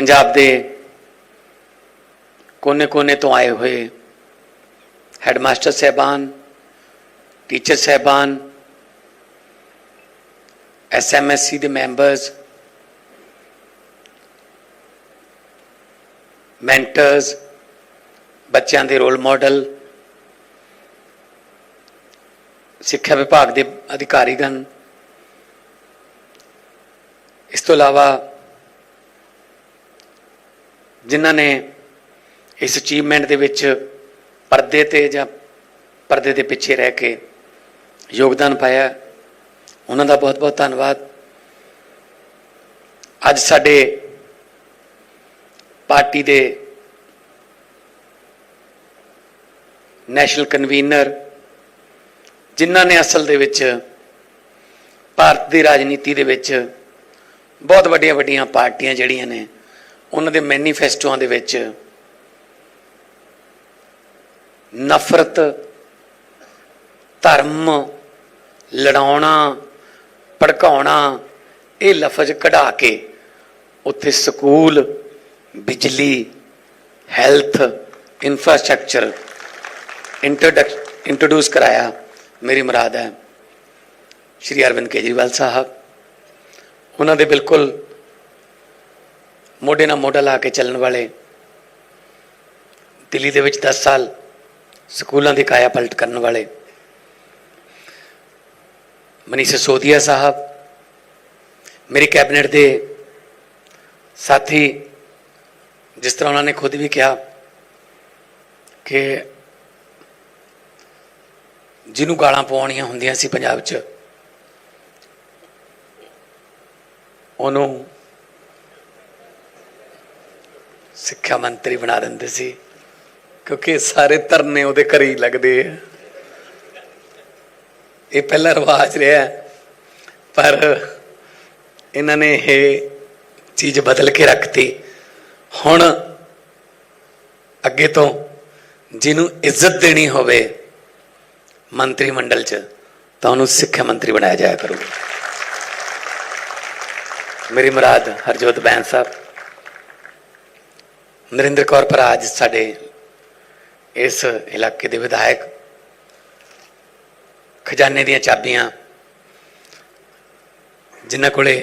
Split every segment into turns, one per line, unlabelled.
ਪੰਜਾਬ ਦੇ ਕੋਨੇ-ਕੋਨੇ ਤੋਂ ਆਏ ਹੋਏ ਹੈਡਮਾਸਟਰ ਸਹਿਬਾਨ, ਟੀਚਰ ਸਹਿਬਾਨ ਐਸਐਮਐਸਸੀ ਦੇ ਮੈਂਬਰਸ, ਮੈਂਟਰਸ, ਬੱਚਿਆਂ ਦੇ ਰੋਲ ਮਾਡਲ, ਸਿੱਖਿਆ ਵਿਭਾਗ ਦੇ ਅਧਿਕਾਰੀਗਣ। ਇਸ ਤੋਂ ਇਲਾਵਾ ਜਿਨ੍ਹਾਂ ਨੇ ਇਸ ਅਚੀਵਮੈਂਟ ਦੇ ਵਿੱਚ ਪਰਦੇ ਤੇ ਜਾਂ ਪਰਦੇ ਦੇ ਪਿੱਛੇ ਰਹਿ ਕੇ ਯੋਗਦਾਨ ਪਾਇਆ। ਉਹਨਾਂ ਦਾ ਬਹੁਤ-ਬਹੁਤ ਧੰਨਵਾਦ। ਅੱਜ ਸਾਡੇ ਪਾਰਟੀ ਦੇ ਨੈਸ਼ਨਲ ਕਨਵੀਨਰ, ਜਿਨ੍ਹਾਂ ਨੇ ਅਸਲ ਦੇ ਵਿੱਚ ਭਾਰਤ ਦੀ ਰਾਜਨੀਤੀ ਦੇ ਵਿੱਚ ਬਹੁਤ ਵੱਡੀਆਂ ਵੱਡੀਆਂ ਪਾਰਟੀਆਂ ਜਿਹੜੀਆਂ ਨੇ ਉਹਨਾਂ ਦੇ ਮੈਨੀਫੈਸਟੋਆਂ ਦੇ ਵਿੱਚ ਨਫ਼ਰਤ, ਧਰਮ, ਲੜਾਉਣਾ, ਭੜਕਾਉਣਾ, ਇਹ ਲਫ਼ਜ਼ ਕਢਾ ਕੇ ਉੱਥੇ ਸਕੂਲ, ਬਿਜਲੀ, ਹੈਲਥ ਇਨਫਰਾਸਟ੍ਰਕਚਰ ਇੰਟਰੋਡਿਊਸ ਕਰਾਇਆ ਮੇਰੀ ਮੁਰਾਦ ਹੈ। ਸ਼੍ਰੀ ਅਰਵਿੰਦ ਕੇਜਰੀਵਾਲ ਸਾਹਿਬ, ਉਹਨਾਂ ਦੇ ਬਿਲਕੁਲ ਮੋਢੇ ਨਾਲ ਮੋਢਾ ਲਾ ਕੇ ਚੱਲਣ ਵਾਲੇ। ਦਿੱਲੀ ਦੇ ਵਿੱਚ 10 ਸਾਲ ਸਕੂਲਾਂ ਦੀ ਕਾਇਆ ਪਲਟ ਕਰਨ ਵਾਲੇ। ਮਨੀਸ਼ ਸੋਦੀਆ ਸਾਹਿਬ, ਮੇਰੀ ਕੈਬਨਿਟ ਦੇ ਸਾਥੀ, ਜਿਸ ਤਰ੍ਹਾਂ ਉਹਨਾਂ ਨੇ ਖੁਦ ਵੀ ਕਿਹਾ ਕਿ ਜਿਹਨੂੰ ਗਾਲਾਂ ਪਵਾਉਣੀਆਂ ਹੁੰਦੀਆਂ ਸੀ ਪੰਜਾਬ 'ਚ, ਉਹਨੂੰ ਸਿੱਖਿਆ ਮੰਤਰੀ ਬਣਾ ਦਿੰਦੇ ਸੀ, ਕਿਉਂਕਿ ਸਾਰੇ ਧਰਨੇ ਉਹਦੇ ਘਰੇ ਹੀ ਲੱਗਦੇ ਆ। ਇਹ ਪਹਿਲਾ ਰਿਵਾਜ ਰਿਹਾ, ਪਰ ਇਹਨਾਂ ਨੇ ਇਹ ਚੀਜ਼ ਬਦਲ ਕੇ ਰੱਖਤੀ। ਹੁਣ ਅੱਗੇ ਤੋਂ ਜਿਹਨੂੰ ਇੱਜ਼ਤ ਦੇਣੀ ਹੋਵੇ ਮੰਤਰੀ ਮੰਡਲ 'ਚ, ਤਾਂ ਉਹਨੂੰ ਸਿੱਖਿਆ ਮੰਤਰੀ ਬਣਾਇਆ ਜਾਇਆ ਕਰੂਗਾ। ਮੇਰੀ ਮੁਰਾਦ ਹਰਜੋਤ ਬੈਂਸ ਸਾਹਿਬ। ਨਰਿੰਦਰ ਕੌਰ ਭਰਾਜ ਸਾਡੇ ਇਸ ਇਲਾਕੇ ਦੇ ਵਿਧਾਇਕ ਖਜ਼ਾਨੇ ਦੀਆਂ ਚਾਬੀਆਂ ਜਿਨ੍ਹਾਂ ਕੋਲੇ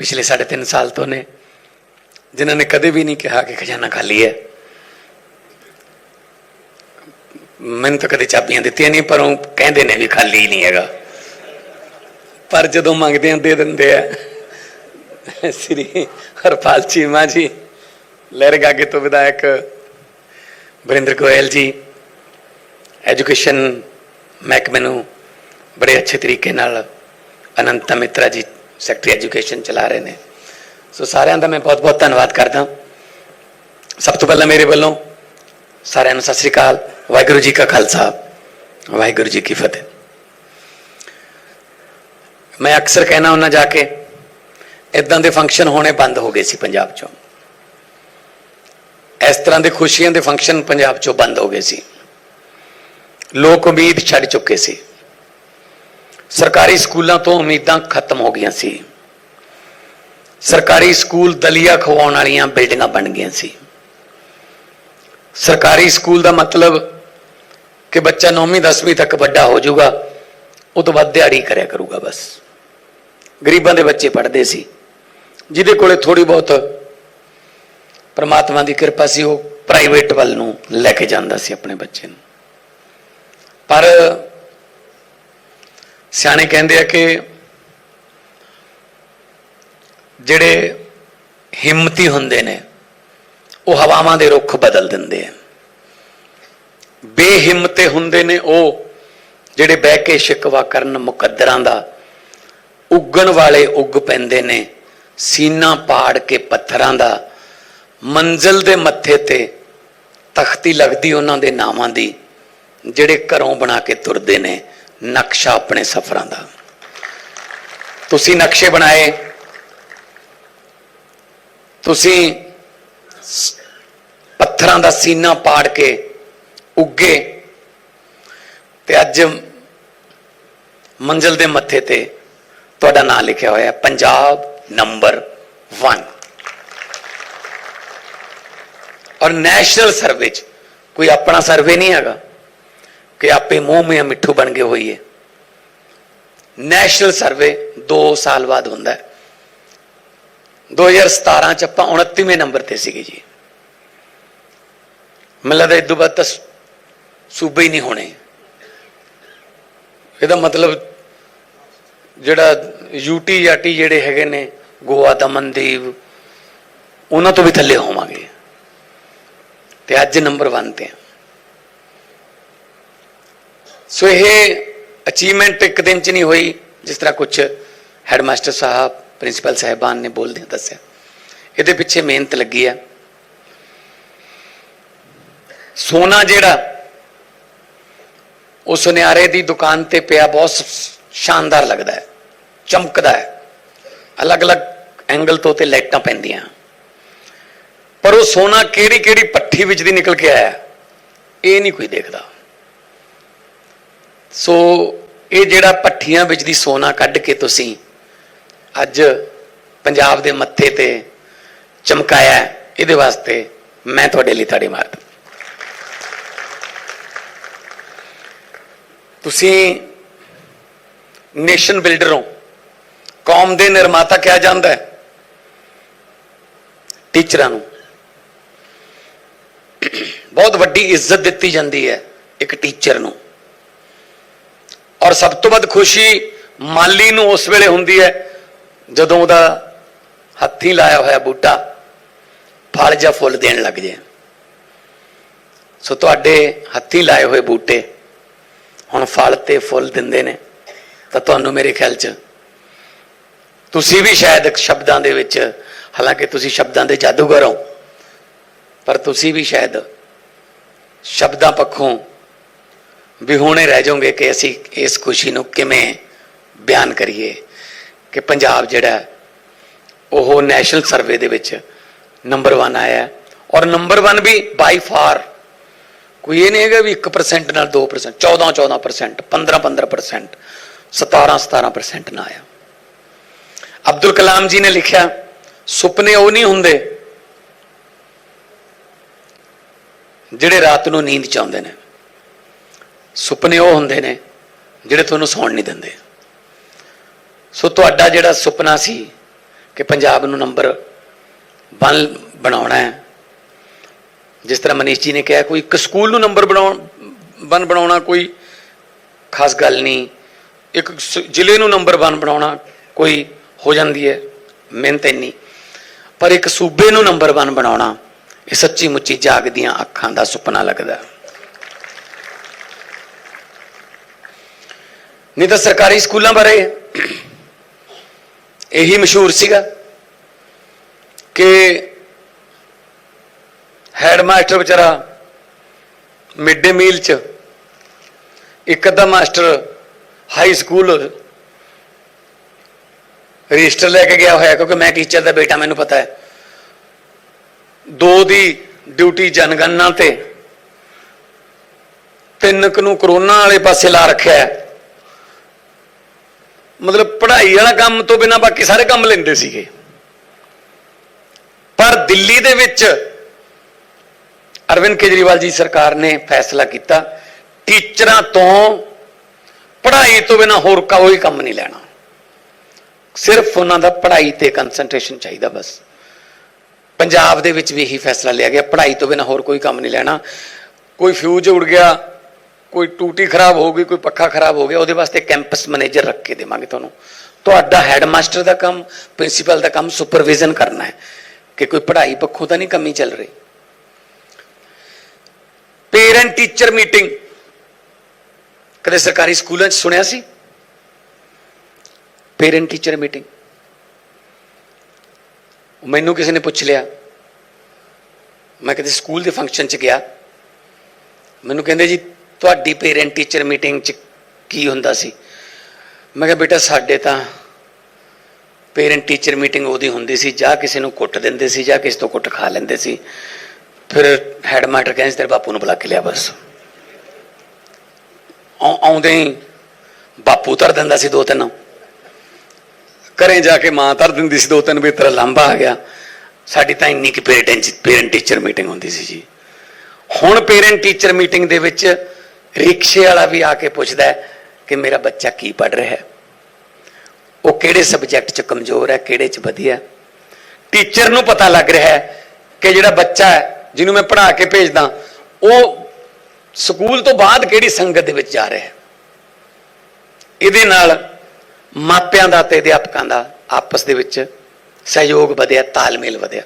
ਪਿਛਲੇ 3.5 ਸਾਲ ਤੋਂ ਨੇ ਜਿਨ੍ਹਾਂ ਨੇ ਕਦੇ ਵੀ ਨਹੀਂ ਕਿਹਾ ਕਿ ਖਜ਼ਾਨਾ ਖਾਲੀ ਹੈ ਮੈਨੂੰ ਤਾਂ ਕਦੇ ਚਾਬੀਆਂ ਦਿੱਤੀਆਂ ਨਹੀਂ ਪਰ ਉਹ ਕਹਿੰਦੇ ਨੇ ਵੀ ਖਾਲੀ ਹੀ ਨਹੀਂ ਹੈਗਾ ਪਰ ਜਦੋਂ ਮੰਗਦੇ ਆਂ ਦੇ ਦਿੰਦੇ ਆ ਸ੍ਰੀ ਹਰਪਾਲ ਚੀਮਾ ਜੀ ਲਹਿਰ ਗਾਗੇ ਤੋਂ ਵਿਧਾਇਕ ਵਰਿੰਦਰ ਗੋਇਲ ਜੀ, ਐਜੂਕੇਸ਼ਨ ਮਹਿਕਮੇ ਨੂੰ ਬੜੇ ਅੱਛੇ ਤਰੀਕੇ ਨਾਲ ਅਨੰਤ ਮਿੱਤਰਾ ਜੀ ਸੈਕਟਰੀ ਐਜੂਕੇਸ਼ਨ ਚਲਾ ਰਹੇ ਨੇ। ਸੋ ਸਾਰਿਆਂ ਦਾ ਮੈਂ ਬਹੁਤ-ਬਹੁਤ ਧੰਨਵਾਦ ਕਰਦਾ ਸਭ ਤੋਂ ਪਹਿਲਾਂ ਮੇਰੇ ਵੱਲੋਂ ਸਾਰਿਆਂ ਨੂੰ ਸਤਿ ਸ੍ਰੀ ਅਕਾਲ। ਵਾਹਿਗੁਰੂ ਜੀ ਕਾ ਖਾਲਸਾ, ਵਾਹਿਗੁਰੂ ਜੀ ਕੀ ਫਤਿਹ। ਮੈਂ ਅਕਸਰ ਕਹਿਣਾ ਹੁੰਦਾ ਜਾ ਕੇ ਇਦਾਂ ਦੇ ਫੰਕਸ਼ਨ ਹੋਣੇ ਬੰਦ ਹੋ ਗਏ ਸੀ ਪੰਜਾਬ 'ਚੋਂ। ਇਸ ਤਰ੍ਹਾਂ ਦੇ ਖੁਸ਼ੀਆਂ ਦੇ ਫੰਕਸ਼ਨ ਪੰਜਾਬ 'ਚੋਂ ਬੰਦ ਹੋ ਗਏ ਸੀ। ਲੋਕ ਉਮੀਦ ਛੱਡ ਚੁੱਕੇ ਸੀ। ਸਰਕਾਰੀ ਸਕੂਲਾਂ ਤੋਂ ਉਮੀਦਾਂ ਖਤਮ ਹੋ ਗਈਆਂ ਸੀ। ਸਰਕਾਰੀ ਸਕੂਲ ਦਲੀਆ ਖਵਾਉਣ ਵਾਲੀਆਂ ਬਿਲਡਿੰਗਾਂ ਬਣ ਗਈਆਂ ਸੀ। ਸਰਕਾਰੀ ਸਕੂਲ ਦਾ ਮਤਲਬ ਕਿ ਬੱਚਾ 9ਵੀਂ 10ਵੀਂ ਤੱਕ ਵੱਡਾ ਹੋ ਜਾਊਗਾ, ਉਹ ਤੋਂ ਬਾਅਦ ਦਿਹਾੜੀ ਕਰਿਆ ਕਰੂਗਾ ਬਸ। ਗਰੀਬਾਂ ਦੇ ਬੱਚੇ ਪੜ੍ਹਦੇ ਸੀ। ਜਿਹਦੇ ਕੋਲੇ ਥੋੜੀ ਬਹੁਤ ਪ੍ਰਮਾਤਮਾ ਦੀ ਕਿਰਪਾ ਸੀ, ਉਹ ਪ੍ਰਾਈਵੇਟ ਵੱਲ ਨੂੰ ਲੈ ਕੇ ਜਾਂਦਾ ਸੀ ਆਪਣੇ ਬੱਚੇ ਨੂੰ। ਪਰ ਸਿਆਣੇ ਕਹਿੰਦੇ ਆ ਕਿ ਜਿਹੜੇ ਹਿੰਮਤੀ ਹੁੰਦੇ ਨੇ, ਉਹ ਹਵਾਵਾਂ ਦੇ ਰੁੱਖ ਬਦਲ ਦਿੰਦੇ ਆ। ਬੇਹਿੰਮਤੇ ਹੁੰਦੇ ਨੇ ਉਹ ਜਿਹੜੇ ਬਹਿ ਕੇ ਸ਼ਿਕਵਾ ਕਰਨ ਮੁਕੱਦਰਾਂ ਦਾ, ਉੱਗਣ ਵਾਲੇ ਉੱਗ ਪੈਂਦੇ ਨੇ, ਸੀਨਾ ਪਾੜ ਕੇ ਪੱਥਰਾਂ ਦਾ ਮੰਜ਼ਲ ਦੇ ਮੱਥੇ ਤੇ ਤਖਤੀ ਲੱਗਦੀ ਉਹਨਾਂ ਦੇ ਨਾਵਾਂ ਦੀ, ਜਿਹੜੇ ਘਰੋਂ ਬਣਾ ਕੇ ਤੁਰਦੇ ਨੇ, ਨਕਸ਼ਾ ਆਪਣੇ ਸਫ਼ਰਾਂ ਦਾ। ਤੁਸੀਂ ਨਕਸ਼ੇ ਬਣਾਏ। ਤੁਸੀਂ ਪੱਥਰਾਂ ਦਾ ਸੀਨਾ ਪਾੜ ਕੇ ਉੱਗੇ ਤੇ ਅੱਜ ਮੰਜ਼ਲ ਦੇ ਮੱਥੇ ਤੇ ਤੁਹਾਡਾ ਨਾਮ ਲਿਖਿਆ ਹੋਇਆ ਪੰਜਾਬ ਨੰਬਰ 1 ਔਰ ਨੈਸ਼ਨਲ ਸਰਵੇ 'ਚ ਕੋਈ ਆਪਣਾ ਸਰਵੇ ਨਹੀਂ ਹੈਗਾ ਕਿ ਆਪੇ ਮੂੰਹ ਮੇ ਮਿੱਠੂ ਬਣ ਗਏ ਹੋਈਏ। ਨੈਸ਼ਨਲ ਸਰਵੇ 2 ਸਾਲ ਬਾਅਦ ਹੁੰਦਾ ਹੈ। 2017 ਚ ਆਪਾਂ 29ਵੇਂ ਨੰਬਰ ਤੇ ਸੀਗੇ ਜੀ। ਮੈਨੂੰ ਲੱਗਦਾ ਇਦੋਂ ਬਾਅਦ ਤਾਂ ਸੂਬੇ ਹੀ ਨਹੀਂ ਹੋਣੇ। ਇਹਦਾ ਮਤਲਬ ਜਿਹੜਾ ਯੂਟੀ ਯਾਟੀ ਜਿਹੜੇ ਹੈਗੇ ਨੇ, ਗੋਆ ਦਮਨਦੀਪ ਉਹਨਾਂ ਤੋਂ ਵੀ ਥੱਲੇ ਹੋਵਾਂਗੇ। ਤੇ ਅੱਜ ਨੰਬਰ 1 ਤੇ ਆ। ਸੋ ਇਹ ਅਚੀਵਮੈਂਟ ਇੱਕ ਦਿਨ ਚ ਨਹੀਂ ਹੋਈ, ਜਿਸ ਤਰ੍ਹਾਂ ਕੁਝ ਹੈਡਮਾਸਟਰ ਸਾਹਿਬ ਪ੍ਰਿੰਸੀਪਲ ਸਾਹਿਬਾਨ ਨੇ ਬੋਲਦੇ ਦੱਸਿਆ। ਇਹਦੇ ਪਿੱਛੇ ਮਿਹਨਤ ਲੱਗੀ ਆ। ਸੋਨਾ ਜਿਹੜਾ, ਉਹ ਸੁਨਿਆਰੇ ਦੀ ਦੁਕਾਨ ਤੇ ਪਿਆ ਬਹੁਤ ਸ਼ਾਨਦਾਰ ਲੱਗਦਾ ਹੈ, ਚਮਕਦਾ ਹੈ। ਅਲੱਗ-ਅਲੱਗ ਐਂਗਲ ਤੋਂ ਤੇ ਲਾਈਟਾਂ ਪੈਂਦੀਆਂ। ਪਰ ਉਹ ਸੋਨਾ ਕਿਹੜੀ ਕਿਹੜੀ ਭੱਠੀ ਵਿੱਚ ਦੀ ਨਿਕਲ ਕੇ ਆਇਆ। ਇਹ ਨਹੀਂ ਕੋਈ ਦੇਖਦਾ। ਸੋ ਇਹ ਜਿਹੜਾ ਭੱਠੀਆਂ ਵਿੱਚ ਦੀ ਸੋਨਾ ਕੱਢ ਕੇ ਤੁਸੀਂ ਅੱਜ ਪੰਜਾਬ ਦੇ ਮੱਥੇ ਤੇ ਚਮਕਾਇਆ ਇਹਦੇ ਵਾਸਤੇ ਮੈਂ ਤੁਹਾਡੇ ਲਈ ਤਾੜੀ ਮਾਰਦਾ। ਤੁਸੀਂ ਨੇਸ਼ਨ ਬਿਲਡਰ ਹੋ। ਕੌਮ ਦੇ ਨਿਰਮਾਤਾ ਕਿਹਾ ਜਾਂਦਾ ਹੈ। ਟੀਚਰਾਂ ਨੂੰ ਬਹੁਤ ਵੱਡੀ ਇੱਜ਼ਤ ਦਿੱਤੀ ਜਾਂਦੀ ਹੈ ਇੱਕ ਟੀਚਰ ਨੂੰ। ਔਰ ਸਭ ਤੋਂ ਵੱਧ ਖੁਸ਼ੀ ਮਾਲੀ ਨੂੰ ਉਸ ਵੇਲੇ ਹੁੰਦੀ ਹੈ ਜਦੋਂ ਉਹਦਾ ਹੱਥੀ ਲਾਇਆ ਹੋਇਆ ਬੂਟਾ ਫਲ ਜਾਂ ਫੁੱਲ ਦੇਣ ਲੱਗ ਜਾਏ। ਸੋ ਤੁਹਾਡੇ ਹੱਥੀ ਲਾਏ ਹੋਏ ਬੂਟੇ ਹੁਣ ਫਲ ਤੇ ਫੁੱਲ ਦਿੰਦੇ ਨੇ। ਤਾਂ ਤੁਹਾਨੂੰ ਮੇਰੇ ਖਿਆਲ 'ਚ ਤੁਸੀਂ ਵੀ ਸ਼ਾਇਦ ਸ਼ਬਦਾਂ ਦੇ ਵਿੱਚ, ਹਾਲਾਂਕਿ ਤੁਸੀਂ ਸ਼ਬਦਾਂ ਦੇ ਜਾਦੂਗਰ ਹੋ, ਪਰ ਤੁਸੀਂ ਵੀ ਸ਼ਾਇਦ ਸ਼ਬਦਾਂ ਪੱਖੋਂ ਵਿਹੂਣੇ ਰਹਿ ਜਾਓਗੇ ਕਿ ਅਸੀਂ ਇਸ ਖੁਸ਼ੀ ਨੂੰ ਕਿਵੇਂ ਬਿਆਨ ਕਰੀਏ ਕਿ ਪੰਜਾਬ ਜਿਹੜਾ ਉਹ ਨੈਸ਼ਨਲ ਸਰਵੇ ਦੇ ਵਿੱਚ ਨੰਬਰ 1 ਆਇਆ ਔਰ ਨੰਬਰ 1 ਵੀ ਬਾਈ ਫਾਰ ਕੋਈ ਇਹ ਨਹੀਂ ਹੈਗਾ ਵੀ 1% ਨਾਲ 2% 14 14% 15 15% 17 17% ਨਾ ਆਇਆ। ਅਬਦੁਲ ਕਲਾਮ ਜੀ ਨੇ ਲਿਖਿਆ, ਸੁਪਨੇ ਉਹ ਨਹੀਂ ਹੁੰਦੇ ਜਿਹੜੇ ਰਾਤ ਨੂੰ ਨੀਂਦ ਚ ਆਉਂਦੇ ਨੇ, ਸੁਪਨੇ ਉਹ ਹੁੰਦੇ ਨੇ ਜਿਹੜੇ ਤੁਹਾਨੂੰ ਸੌਣ ਨਹੀਂ ਦਿੰਦੇ। ਸੋ ਤੁਹਾਡਾ ਜਿਹੜਾ ਸੁਪਨਾ ਸੀ ਕਿ ਪੰਜਾਬ ਨੂੰ ਨੰਬਰ 1 ਬਣਾਉਣਾ ਹੈ, ਜਿਸ ਤਰ੍ਹਾਂ ਮਨੀਸ਼ ਜੀ ਨੇ ਕਿਹਾ, ਕੋਈ ਇੱਕ ਸਕੂਲ ਨੂੰ ਨੰਬਰ ਬਣਾਉਣ, ਵਨ ਬਣਾਉਣਾ ਕੋਈ ਖਾਸ ਗੱਲ ਨਹੀਂ। ਇੱਕ ਜ਼ਿਲ੍ਹੇ ਨੂੰ ਨੰਬਰ 1 ਬਣਾਉਣਾ ਕੋਈ ਹੋ ਜਾਂਦੀ ਹੈ, ਮਿਹਨਤ ਇੰਨੀ। ਪਰ ਇੱਕ ਸੂਬੇ ਨੂੰ ਨੰਬਰ 1 ਬਣਾਉਣਾ ਇਹ ਸੱਚੀ ਮੁੱਚੀ ਜਾਗਦੀਆਂ ਅੱਖਾਂ ਦਾ ਸੁਪਨਾ ਲੱਗਦਾ। ਨਹੀਂ ਤਾਂ ਸਰਕਾਰੀ ਸਕੂਲਾਂ ਬਾਰੇ ਇਹੀ ਮਸ਼ਹੂਰ ਸੀਗਾ ਕਿ ਹੈਡ ਮਾਸਟਰ ਵਿਚਾਰਾ ਮਿਡ ਡੇ ਮੀਲ ਚ ਇੱਕ ਅੱਧਾ ਮਾਸਟਰ ਹਾਈ ਸਕੂਲ ਰਜਿਸਟਰ ਲੈ ਕੇ ਗਿਆ ਹੋਇਆ, ਕਿਉਂਕਿ ਮੈਂ ਟੀਚਰ ਦਾ ਬੇਟਾ, ਮੈਨੂੰ ਪਤਾ ਹੈ। ਦੋ ਦੀ ਡਿਊਟੀ ਜਨਗਣਨਾ ਤੇ। ਤਿੰਨ ਕੁ ਨੂੰ ਕਰੋਨਾ ਵਾਲੇ ਪਾਸੇ ਲਾ ਰੱਖਿਆ ਹੈ। ਮਤਲਬ ਪੜ੍ਹਾਈ ਵਾਲਾ ਕੰਮ ਤੋਂ ਬਿਨਾ ਬਾਕੀ ਸਾਰੇ ਕੰਮ ਲੈਂਦੇ ਸੀਗੇ। ਪਰ ਦਿੱਲੀ ਦੇ ਵਿੱਚ ਅਰਵਿੰਦ ਕੇਜਰੀਵਾਲ ਜੀ ਸਰਕਾਰ ਨੇ ਫੈਸਲਾ ਕੀਤਾ, ਟੀਚਰਾਂ ਤੋਂ ਪੜ੍ਹਾਈ ਤੋਂ ਬਿਨਾ ਹੋਰ ਕੋਈ ਕੰਮ ਨਹੀਂ ਲੈਣਾ। ਸਿਰਫ ਉਹਨਾਂ ਦਾ ਪੜ੍ਹਾਈ ਤੇ ਕਨਸੈਂਟਰੇਸ਼ਨ ਚਾਹੀਦਾ ਬਸ। ਪੰਜਾਬ ਦੇ ਵਿੱਚ ਵੀ ਇਹੀ ਫੈਸਲਾ ਲਿਆ ਗਿਆ। ਪੜ੍ਹਾਈ ਤੋਂ ਬਿਨਾ ਹੋਰ ਕੋਈ ਕੰਮ ਨਹੀਂ ਲੈਣਾ। ਕੋਈ ਫਿਊਜ਼ ਉੜ ਗਿਆ, ਕੋਈ ਟੂਟੀ ਖਰਾਬ ਹੋ ਗਈ, ਕੋਈ ਪੱਖਾ ਖਰਾਬ ਹੋ ਗਿਆ, ਉਹਦੇ ਵਾਸਤੇ ਕੈਂਪਸ ਮੈਨੇਜਰ ਰੱਖ ਕੇ ਦੇਵਾਂਗੇ ਤੁਹਾਨੂੰ। ਤੁਹਾਡਾ ਹੈਡਮਾਸਟਰ ਦਾ ਕੰਮ ਪ੍ਰਿੰਸੀਪਲ ਦਾ ਕੰਮ ਸੁਪਰਵਿਜ਼ਨ ਕਰਨਾ ਹੈ ਕਿ ਕੋਈ ਪੜ੍ਹਾਈ ਪੱਖੋਂ ਤਾਂ ਨਹੀਂ ਕਮੀ ਚੱਲ ਰਹੀ। ਪੇਰੈਂਟ ਟੀਚਰ ਮੀਟਿੰਗ ਕਦੇ ਸਰਕਾਰੀ ਸਕੂਲਾਂ 'ਚ ਸੁਣਿਆ ਸੀ? ਪੇਰੈਂਟ ਟੀਚਰ ਮੀਟਿੰਗ ਮੈਨੂੰ ਕਿਸੇ ਨੇ ਪੁੱਛ ਲਿਆ। ਮੈਂ ਕਿਤੇ ਸਕੂਲ ਦੇ ਫੰਕਸ਼ਨ 'ਚ ਗਿਆ। ਮੈਨੂੰ ਕਹਿੰਦੇ ਜੀ ਤੁਹਾਡੀ ਪੇਰੈਂਟ ਟੀਚਰ ਮੀਟਿੰਗ 'ਚ ਕੀ ਹੁੰਦਾ ਸੀ? ਮੈਂ ਕਿਹਾ ਬੇਟਾ ਸਾਡੇ ਤਾਂ ਪੇਰੈਂਟ ਟੀਚਰ ਮੀਟਿੰਗ ਉਹਦੀ ਹੁੰਦੀ ਸੀ। ਜਾਂ ਕਿਸੇ ਨੂੰ ਕੁੱਟ ਦਿੰਦੇ ਸੀ ਜਾਂ ਕਿਸੇ ਤੋਂ ਕੁੱਟ ਖਾ ਲੈਂਦੇ ਸੀ। ਫਿਰ ਹੈਡਮਾਸਟਰ ਕਹਿੰਦੇ ਸੀ, ਤੇਰੇ ਬਾਪੂ ਨੂੰ ਬੁਲਾ ਕੇ ਲਿਆ ਬਸ। ਆਉ- ਆਉਂਦੇ ਹੀ ਬਾਪੂ ਤਰ ਦਿੰਦਾ ਸੀ ਦੋ ਤਿੰਨ। ਘਰੇ ਜਾ ਕੇ ਮਾਂ ਧਰ ਦਿੰਦੀ ਸੀ, ਦੋ ਤਿੰਨ ਵੀ ਤੇਰਾ ਲਾਂਬਾ ਆ ਗਿਆ। ਸਾਡੀ ਤਾਂ ਇੰਨੀ ਕਿ ਪੇਰੈਂਟ ਪੇਰੈਂਟ ਟੀਚਰ ਮੀਟਿੰਗ ਹੁੰਦੀ ਸੀ ਜੀ। ਹੁਣ ਪੇਰੈਂਟ ਟੀਚਰ ਮੀਟਿੰਗ ਦੇ ਵਿੱਚ ਰਿਕਸ਼ੇ ਵਾਲਾ ਵੀ ਆ ਕੇ ਪੁੱਛਦਾ ਹੈ ਕਿ ਮੇਰਾ ਬੱਚਾ ਕੀ ਪੜ ਰਿਹਾ ਹੈ। ਉਹ ਕਿਹੜੇ ਸਬਜੈਕਟ 'ਚ ਕਮਜ਼ੋਰ ਹੈ, ਕਿਹੜੇ 'ਚ ਵਧੀਆ ਟੀਚਰ ਨੂੰ ਪਤਾ ਲੱਗ ਰਿਹਾ ਹੈ ਕਿ ਜਿਹੜਾ ਬੱਚਾ ਹੈ, ਜਿਹਨੂੰ ਮੈਂ ਪੜ੍ਹਾ ਕੇ ਭੇਜਦਾ, ਉਹ ਸਕੂਲ ਤੋਂ ਬਾਅਦ ਕਿਹੜੀ ਸੰਗਤ ਦੇ ਵਿੱਚ ਜਾ ਰਿਹਾ ਹੈ। ਇਹਦੇ ਨਾਲ ਮਾਪਿਆਂ ਦਾ ਤੇ ਅਧਿਆਪਕਾਂ ਦਾ ਆਪਸ ਦੇ ਵਿੱਚ ਸਹਿਯੋਗ ਵਧਿਆ, ਤਾਲਮੇਲ ਵਧਿਆ।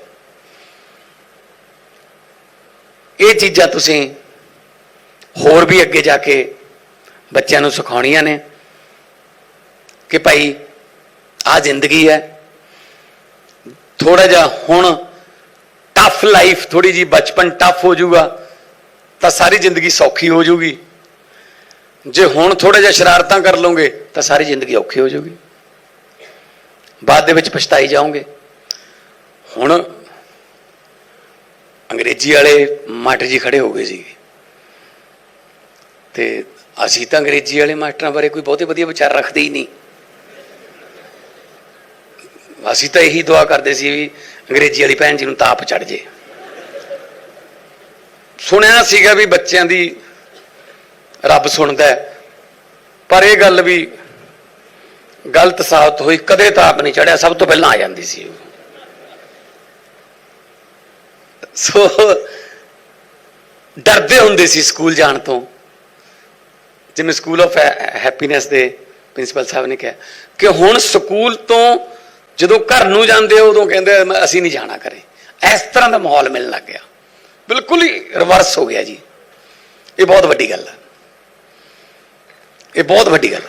ਇਹ ਚੀਜ਼ਾਂ ਤੁਸੀਂ ਹੋਰ ਵੀ ਅੱਗੇ ਜਾ ਕੇ ਬੱਚਿਆਂ ਨੂੰ ਸਿਖਾਉਣੀਆਂ ਨੇ ਕਿ ਭਾਈ ਆ ਜ਼ਿੰਦਗੀ ਹੈ। ਥੋੜਾ ਜਿਹਾ ਹੁਣ ਟਫ ਲਾਈਫ ਥੋੜੀ ਜੀ ਬਚਪਨ ਟਫ ਹੋ ਜਾਊਗਾ, ਤਾਂ ਸਾਰੀ ਜ਼ਿੰਦਗੀ ਸੌਖੀ ਹੋ ਜਾਊਗੀ। ਜੇ ਹੁਣ ਥੋੜਾ ਜਿਹਾ ਸ਼ਰਾਰਤਾਂ ਕਰ ਲਓਗੇ, ਤਾਂ ਸਾਰੀ ਜ਼ਿੰਦਗੀ ਔਖੀ ਹੋ ਜਾਊਗੀ। ਬਾਅਦ ਦੇ ਵਿੱਚ ਪਛਤਾਈ ਜਾਓਗੇ। ਹੁਣ ਅੰਗਰੇਜ਼ੀ ਵਾਲੇ ਮਾਟਰ ਜੀ ਖੜੇ ਹੋ ਗਏ ਸੀਗੇ। ਤੇ ਅਸੀਂ ਤਾਂ ਅੰਗਰੇਜ਼ੀ ਵਾਲੇ ਮਾਸਟਰਾਂ ਬਾਰੇ ਕੋਈ ਬਹੁਤੇ ਵਧੀਆ ਵਿਚਾਰ ਰੱਖਦੇ ਹੀ ਨਹੀਂ। ਅਸੀਂ ਤਾਂ ਇਹੀ ਦੁਆ ਕਰਦੇ ਸੀ ਵੀ ਅੰਗਰੇਜ਼ੀ ਵਾਲੀ ਭੈਣ ਜੀ ਨੂੰ ਤਾਪ ਚੜ ਜੇ। ਸੁਣਿਆ ਸੀਗਾ ਵੀ ਬੱਚਿਆਂ ਦੀ ਰੱਬ ਸੁਣਦਾ ਪਰ ਇਹ ਗੱਲ ਵੀ ਗਲਤ ਸਾਬਤ ਹੋਈ, ਕਦੇ ਤਾਪ ਨਹੀਂ ਚੜਿਆ, ਸਭ ਤੋਂ ਪਹਿਲਾਂ ਆ ਜਾਂਦੀ ਸੀ ਉਹ। ਸੋ ਡਰਦੇ ਹੁੰਦੇ ਸੀ ਸਕੂਲ ਜਾਣ ਤੋਂ। ਜਿਵੇਂ ਸਕੂਲ ਆਫ ਹੈਪੀਨੈਸ ਦੇ ਪ੍ਰਿੰਸੀਪਲ ਸਾਹਿਬ ਨੇ ਕਿਹਾ ਕਿ ਹੁਣ ਸਕੂਲ ਤੋਂ ਜਦੋਂ ਘਰ ਨੂੰ ਜਾਂਦੇ ਹੋ, ਉਦੋਂ ਕਹਿੰਦੇ ਅਸੀਂ ਨਹੀਂ ਜਾਣਾ ਕਰੇ ਇਸ ਤਰ੍ਹਾਂ ਦਾ ਮਾਹੌਲ ਮਿਲਣ ਲੱਗ ਗਿਆ। ਬਿਲਕੁਲ ਹੀ ਰਿਵਰਸ ਹੋ ਗਿਆ ਜੀ। ਇਹ ਬਹੁਤ ਵੱਡੀ ਗੱਲ ਹੈ ਇਹ ਬਹੁਤ ਵੱਡੀ ਗੱਲ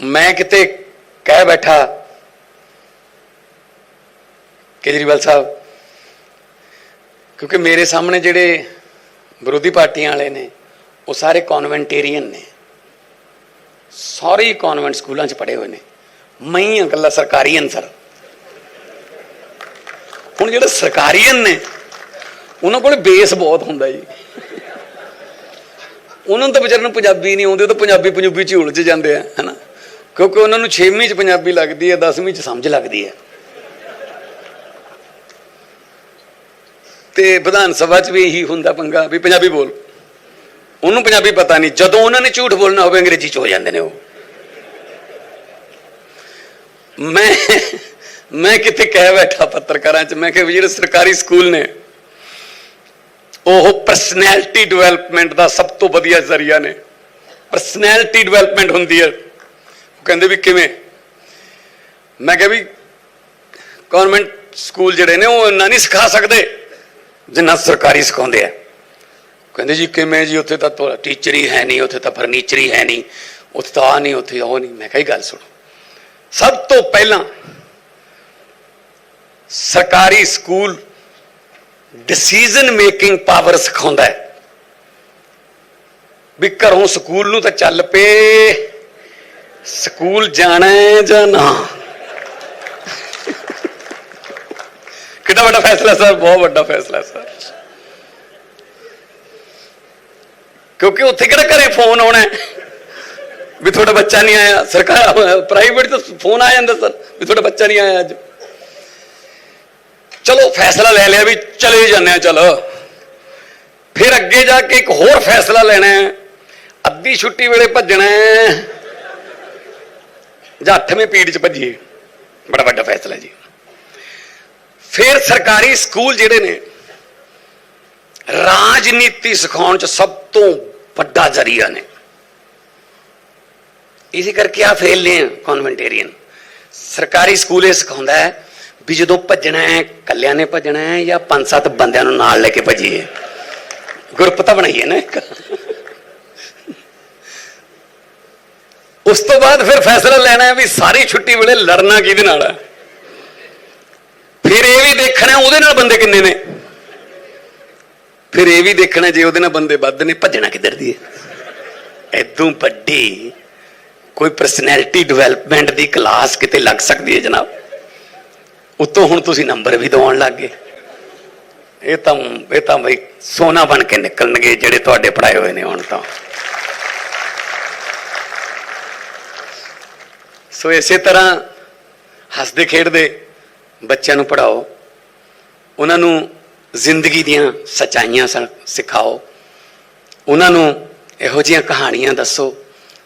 ਮੈਂ ਕਿਤੇ ਕਹਿ ਬੈਠਾ ਕੇਜਰੀਵਾਲ ਸਾਹਿਬ, ਕਿਉਂਕਿ ਮੇਰੇ ਸਾਹਮਣੇ ਜਿਹੜੇ ਵਿਰੋਧੀ ਪਾਰਟੀਆਂ ਵਾਲੇ ਨੇ, ਉਹ ਸਾਰੇ ਕਨਵੈਂਟੇਰੀਅਨ ਨੇ। ਸਾਰੇ ਕਨਵੈਂਟ ਸਕੂਲਾਂ 'ਚ ਪੜ੍ਹੇ ਹੋਏ ਨੇ। ਮੈਂ ਹੀ ਇਕੱਲਾ ਸਰਕਾਰੀਅਨ, ਸਰ। ਹੁਣ ਜਿਹੜੇ ਸਰਕਾਰੀਅਨ ਨੇ ਉਹਨਾਂ ਕੋਲ ਬੇਸ ਬਹੁਤ ਹੁੰਦਾ ਜੀ। ਉਹਨਾਂ ਨੂੰ ਤਾਂ ਵਿਚਾਰਿਆਂ ਨੂੰ ਪੰਜਾਬੀ ਨਹੀਂ ਆਉਂਦੀ, ਉਹ ਤਾਂ ਪੰਜਾਬੀ ਪੰਜਾਬੀ ਚ ਜਾਂਦੇ ਆ, ਹਨਾ? ਕਿਉਂਕਿ ਉਹਨਾਂ ਨੂੰ 6ਵੀਂ ਚ ਪੰਜਾਬੀ ਲੱਗਦੀ ਹੈ 10ਵੀਂ ਚ ਸਮਝ ਲੱਗਦੀ ਹੈ। ਤੇ ਵਿਧਾਨ ਸਭਾ ਚ ਵੀ ਇਹੀ ਹੁੰਦਾ ਪੰਗਾ, ਵੀ ਪੰਜਾਬੀ ਬੋਲ। ਉਹਨੂੰ ਪੰਜਾਬੀ ਪਤਾ ਨਹੀਂ, ਜਦੋਂ ਉਹਨਾਂ ਨੇ ਝੂਠ ਬੋਲਣਾ ਹੋਵੇ, ਅੰਗਰੇਜ਼ੀ ਚ ਹੋ ਜਾਂਦੇ ਨੇ ਉਹ। ਮੈਂ ਮੈਂ ਕਿਤੇ ਕਹਿ ਬੈਠਾ ਪੱਤਰਕਾਰਾਂ ਚ, ਮੈਂ ਕਿਹਾ ਵੀ ਜਿਹੜੇ ਸਰਕਾਰੀ ਸਕੂਲ ਨੇ ਉਹ ਪਰਸਨੈਲਿਟੀ ਡਿਵੈਲਪਮੈਂਟ ਦਾ ਸਭ ਤੋਂ ਵਧੀਆ ਜ਼ਰੀਆ ਨੇ। ਪਰਸਨੈਲਿਟੀ ਡਿਵੈਲਪਮੈਂਟ ਹੁੰਦੀ ਹੈ। ਉਹ ਕਹਿੰਦੇ ਵੀ ਕਿਵੇਂ? ਮੈਂ ਕਿਹਾ ਵੀ ਗਵਰਨਮੈਂਟ ਸਕੂਲ ਜਿਹੜੇ ਨੇ ਉਹ ਇੰਨਾ ਨਹੀਂ ਸਿਖਾ ਸਕਦੇ ਜਿੰਨਾ ਸਰਕਾਰੀ ਸਿਖਾਉਂਦੇ ਆ। ਕਹਿੰਦੇ ਜੀ ਕਿਵੇਂ ਜੀ, ਉੱਥੇ ਤਾਂ ਟੀਚਰ ਹੀ ਹੈ ਨਹੀਂ, ਉੱਥੇ ਤਾਂ ਫਰਨੀਚਰ ਹੀ ਹੈ ਨਹੀਂ, ਉੱਥੇ ਤਾਂ ਆ ਨਹੀਂ, ਉੱਥੇ ਉਹ ਨਹੀਂ। ਮੈਂ ਕਹੀ ਗੱਲ ਸੁਣੋ। ਸਭ ਤੋਂ ਪਹਿਲਾਂ ਸਰਕਾਰੀ ਸਕੂਲ ਡਿਸੀਜਨ ਮੇਕਿੰਗ ਪਾਵਰ ਸਿਖਾਉਂਦਾ ਹੈ। ਵੀ ਘਰੋਂ ਸਕੂਲ ਨੂੰ ਤਾਂ ਚੱਲ ਪਏ, ਸਕੂਲ ਜਾਣਾ ਜਾਂ ਨਾ। ਕਿੰਨਾ ਵੱਡਾ ਫੈਸਲਾ ਸਰ, ਬਹੁਤ ਵੱਡਾ ਫੈਸਲਾ ਸਰ। ਕਿਉਂਕਿ ਉੱਥੇ ਕਿਹੜਾ ਘਰੇ ਫੋਨ ਆਉਣਾ ਵੀ ਤੁਹਾਡਾ ਬੱਚਾ ਨਹੀਂ ਆਇਆ। ਸਰਕਾਰ ਪ੍ਰਾਈਵੇਟ ਤੋਂ ਫੋਨ ਆ ਜਾਂਦਾ ਸਰ, ਵੀ ਤੁਹਾਡਾ ਬੱਚਾ ਨਹੀਂ ਆਇਆ ਅੱਜ। ਚਲੋ ਫੈਸਲਾ ਲੈ ਲਿਆ ਵੀ ਚਲੇ ਜਾਂਦੇ ਆ, ਚਲੋ। ਫਿਰ ਅੱਗੇ ਜਾ ਕੇ ਇੱਕ ਹੋਰ ਫੈਸਲਾ ਲੈਣਾ ਹੈ। ਅੱਧੀ ਛੁੱਟੀ ਵੇਲੇ ਭੱਜਣਾ ਹੈ। ਜਾਂ ਅੱਠਵੇਂ ਪੀੜ ਚ ਭੱਜੀਏ। ਬੜਾ ਵੱਡਾ ਫੈਸਲਾ ਜੀ। ਫਿਰ ਸਰਕਾਰੀ ਸਕੂਲ ਜਿਹੜੇ ਨੇ, ਰਾਜਨੀਤੀ ਸਿਖਾਉਣ ਚ ਸਭ ਤੋਂ ਵੱਡਾ ਜ਼ਰੀਆ ਨੇ। ਇਸੇ ਕਰਕੇ ਆ ਫੇਲ ਨੇ ਕਨਵੈਂਟੇਰੀਅਨ ਸਰਕਾਰੀ ਸਕੂਲ ਇਹ ਸਿਖਾਉਂਦਾ ਹੈ ਵੀ ਜਦੋਂ ਭੱਜਣਾ ਹੈ ਕੱਲਿਆਂ ਨੇ ਭੱਜਣਾ ਹੈ ਜਾਂ ਪੰਜ ਸੱਤ ਬੰਦਿਆਂ ਨੂੰ ਨਾਲ ਲੈ ਕੇ ਭੱਜੀਏ? ਗਰੁੱਪ ਤਾਂ ਬਣਾਈਏ ਨਾ ਇੱਕ। ਉਸ ਤੋਂ ਬਾਅਦ ਫਿਰ ਫੈਸਲਾ ਲੈਣਾ ਹੈ ਵੀ ਸਾਰੀ ਛੁੱਟੀ ਵੇਲੇ ਲੜਨਾ ਕਿਹਦੇ ਨਾਲ ਹੈ? ਫਿਰ ਇਹ ਵੀ ਦੇਖਣਾ ਉਹਦੇ ਨਾਲ ਬੰਦੇ ਕਿੰਨੇ ਨੇ। ਫਿਰ ਇਹ ਵੀ ਦੇਖਣਾ ਜੇ ਉਹਦੇ ਨਾਲ ਬੰਦੇ ਵੱਧ ਨੇ, ਭੱਜਣਾ ਕਿੱਧਰ ਦੀ ਹੈ? ਐਦੋਂ ਵੱਡੀ ਕੋਈ ਪਰਸਨੈਲਿਟੀ ਡਿਵੈਲਪਮੈਂਟ ਦੀ ਕਲਾਸ ਕਿਤੇ ਲੱਗ ਸਕਦੀ ਹੈ ਜਨਾਬ? ਉੱਤੋਂ ਹੁਣ ਤੁਸੀਂ ਨੰਬਰ ਵੀ ਦਿਵਾਉਣ ਲੱਗ ਗਏ। ਇਹ ਤਾਂ ਇਹ ਤਾਂ ਬਈ ਸੋਨਾ ਬਣ ਕੇ ਨਿਕਲਣਗੇ ਜਿਹੜੇ ਤੁਹਾਡੇ ਪੜਾਏ ਹੋਏ ਨੇ ਹੁਣ ਤਾਂ। ਸੋ ਇਸੇ ਤਰ੍ਹਾਂ ਹੱਸਦੇ ਖੇਡਦੇ ਬੱਚਿਆਂ ਨੂੰ ਪੜਾਓ ਉਹਨਾਂ ਨੂੰ ਜ਼ਿੰਦਗੀ ਦੀਆਂ ਸਚਾਈਆਂ ਸਿਖਾਓ। ਉਹਨਾਂ ਨੂੰ ਇਹੋ ਜਿਹੀਆਂ ਕਹਾਣੀਆਂ ਦੱਸੋ।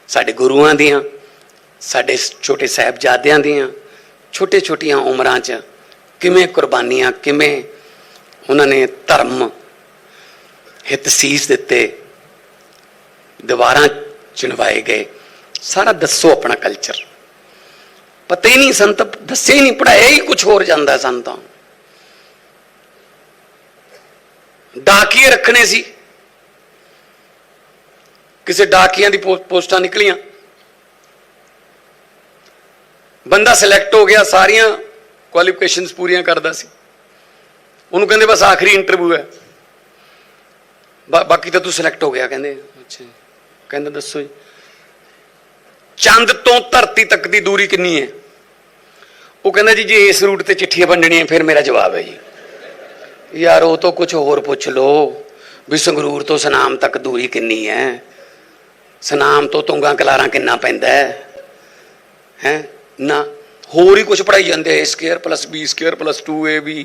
ਸਾਡੇ ਗੁਰੂਆਂ ਦੀਆਂ, ਸਾਡੇ ਛੋਟੇ ਸਾਹਿਬਜ਼ਾਦਿਆਂ ਦੀਆਂ ਛੋਟੇ ਛੋਟੀਆਂ ਉਮਰਾਂ 'ਚ ਕਿਵੇਂ ਕੁਰਬਾਨੀਆਂ, ਕਿਵੇਂ ਉਹਨਾਂ ਨੇ ਧਰਮ ਹਿੱਤ ਸੀਸ ਦਿੱਤੇ, ਦੀਵਾਰਾਂ ਚਿਣਵਾਏ ਗਏ। ਸਾਰਾ ਦੱਸੋ ਆਪਣਾ ਕਲਚਰ ਪਤਾ ਹੀ ਨਹੀਂ, ਸੰਤ ਦੱਸੇ ਹੀ ਨਹੀਂ ਪੜਾਇਆ ਹੀ ਕੁਝ ਹੋਰ ਜਾਂਦਾ ਸਨ ਤਾਂ ਡਾਕੀਏ ਰੱਖਣੇ ਸੀ। ਕਿਸੇ ਡਾਕੀਆਂ ਦੀ ਪੋ- ਪੋਸਟਾਂ ਨਿਕਲੀਆਂ। ਬੰਦਾ ਸਿਲੈਕਟ ਹੋ ਗਿਆ ਸਾਰੀਆਂ ਕੁਆਲੀਫਿਕੇਸ਼ਨਸ ਪੂਰੀਆਂ ਕਰਦਾ ਸੀ। ਉਹਨੂੰ ਕਹਿੰਦੇ ਬਸ ਆਖਰੀ ਇੰਟਰਵਿਊ ਹੈ। ਬਾਕੀ ਤਾਂ ਤੂੰ ਸਿਲੈਕਟ ਹੋ ਗਿਆ ਕਹਿੰਦੇ। ਅੱਛਾ। ਕਹਿੰਦਾ ਦੱਸੋ ਜੀ। ਚੰਦ ਤੋਂ ਧਰਤੀ ਤੱਕ ਦੀ ਦੂਰੀ ਕਿੰਨੀ ਹੈ? ਉਹ ਕਹਿੰਦਾ ਜੀ ਜੇ ਇਸ ਰੂਟ ਤੇ ਚਿੱਠੀਆਂ ਵੰਡਣੀਆਂ ਫਿਰ ਮੇਰਾ ਜਵਾਬ ਹੈ ਜੀ। ਯਾਰ ਉਹ ਤੋਂ ਕੁਝ ਹੋਰ ਪੁੱਛ ਲੋ ਵੀ ਸੰਗਰੂਰ ਤੋਂ ਸਨਾਮ ਤੱਕ ਦੂਰੀ ਕਿੰਨੀ ਹੈ? ਸਨਾਮ ਤੋਂ ਤੁੰਗਾ ਕਲਾਰਾਂ ਕਿੰਨਾ ਪੈਂਦਾ ਹੈ? ਹੈ? ਨਾ, ਹੋਰ ਹੀ ਕੁਝ ਪੜਾਈ ਜਾਂਦੇ ਆ square plus b square plus 2ab